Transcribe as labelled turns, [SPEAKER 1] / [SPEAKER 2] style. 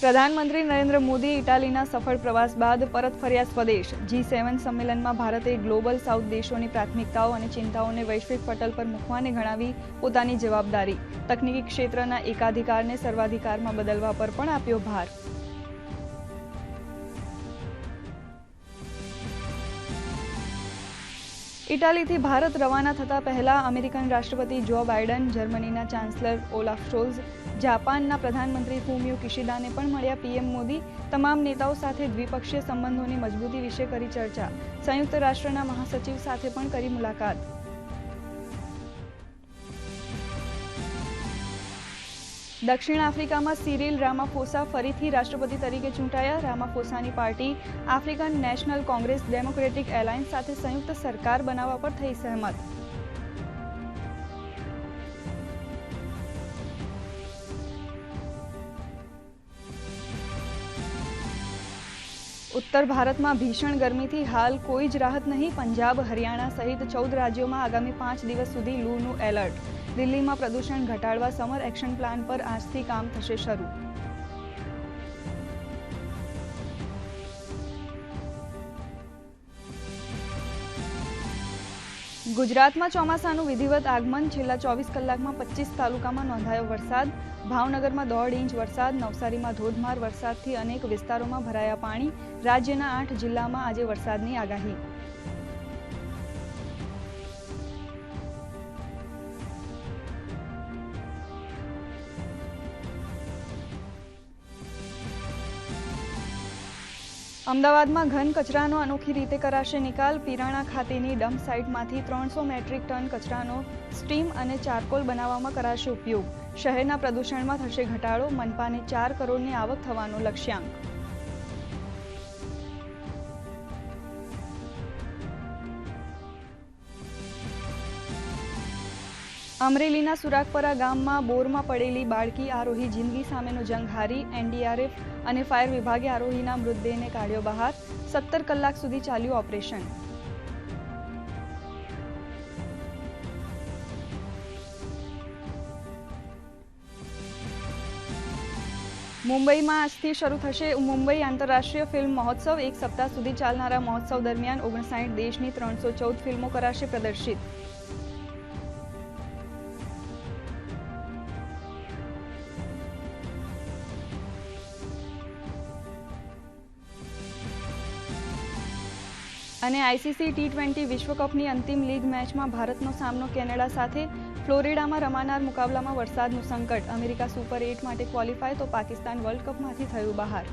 [SPEAKER 1] પ્રધાનમંત્રી નરેન્દ્ર મોદી ઇટાલીના સફળ પ્રવાસ બાદ પરત ફર્યા સ્વદેશ. જી સેવન સંમેલનમાં ભારતે ગ્લોબલ સાઉથ દેશોની પ્રાથમિકતાઓ અને ચિંતાઓને વૈશ્વિક પટલ પર મૂકવાને ગણાવી પોતાની જવાબદારી. તકનીકી ક્ષેત્રના એકાધિકારને સર્વાધિકારમાં બદલવા પર પણ આપ્યો ભાર. ઇટાલીથી ભારત રવાના થતા પહેલા અમેરિકન રાષ્ટ્રપતિ જો બાઇડન જર્મનીના ચાન્સલર ઓલાફ શોલ્ઝ, જાપાનના પ્રધાનમંત્રી ફુમિયો કિશિદાને પણ મળ્યા પીએમ મોદી. તમામ નેતાઓ સાથે દ્વિપક્ષીય સંબંધોની મજબૂતી વિશે કરી ચર્ચા. સંયુક્ત રાષ્ટ્રના મહાસચિવ સાથે પણ કરી મુલાકાત. દક્ષિણ આફ્રિકામાં સિરિલ રામાફોસા ફરીથી રાષ્ટ્રપતિ તરીકે ચૂંટાયા. રામાફોસાની party African National Congress Democratic Alliance સાથે સંયુક્ત સરકાર બનાવવા પર થઈ સહેમત. ઉત્તર ભારતમાં ભીષણ ગરમીથી હાલ કોઈ જ રાહત નહીં. પંજાબ, હરિયાણા સહિત ચૌદ રાજ્યોમાં આગામી પાંચ દિવસ સુધી લૂનું એલર્ટ. દિલ્હીમાં પ્રદૂષણ ઘટાડવા સમર એક્શન પ્લાન પર આજથી કામ થશે શરૂ. ગુજરાતમાં ચોમાસાનું વિધિવત આગમન. છેલ્લા ચોવીસ કલાકમાં પચીસ તાલુકામાં નોંધાયો વરસાદ. ભાવનગરમાં દોઢ ઇંચ વરસાદ. નવસારીમાં ધોધમાર વરસાદથી અનેક વિસ્તારોમાં ભરાયા પાણી. રાજ્યના આઠ જિલ્લામાં આજે વરસાદની આગાહી. અમદાવાદમાં ઘન કચરાનો અનોખી રીતે કરાશે નિકાલ. પીરાણા ખાતેની ડમ્પ સાઇટમાંથી ત્રણસો મેટ્રિક ટન કચરાનો સ્ટીમ અને ચારકોલ બનાવવામાં કરાશે ઉપયોગ. શહેરના પ્રદૂષણમાં થશે ઘટાડો. મનપાને ચાર કરોડની આવક થવાનો લક્ષ્યાંક. અમરેલીના સુરાગપરા ગામમાં બોરમાં પડેલી બાળકી આરોહી જિંદગી સામેનો જંગ હારી એનડીઆરએફ અને ફાયર વિભાગે આરોહીના મૃતદેહને કાઢ્યો બહાર. સત્તર કલાક સુધી ચાલ્યું ઓપરેશન. મુંબઈમાં આજથી શરૂ થશે મુંબઈ આંતરરાષ્ટ્રીય ફિલ્મ મહોત્સવ. એક સપ્તાહ સુધી ચાલનારા મહોત્સવ દરમિયાન ઓગણસાઠ દેશની ત્રણસો ચૌદ ફિલ્મો કરાશે પ્રદર્શિત. અને આઈસીસી ટી ટ્વેન્ટી વિશ્વકપની અંતિમ લીગ મેચમાં ભારતનો સામનો કેનેડા સાથે. ફ્લોરિડામાં રમાનાર મુકાબલામાં વરસાદનું સંકટ. અમેરિકા સુપર એટ માટે ક્વોલિફાય તો પાકિસ્તાન વર્લ્ડ કપમાંથી થયું બહાર.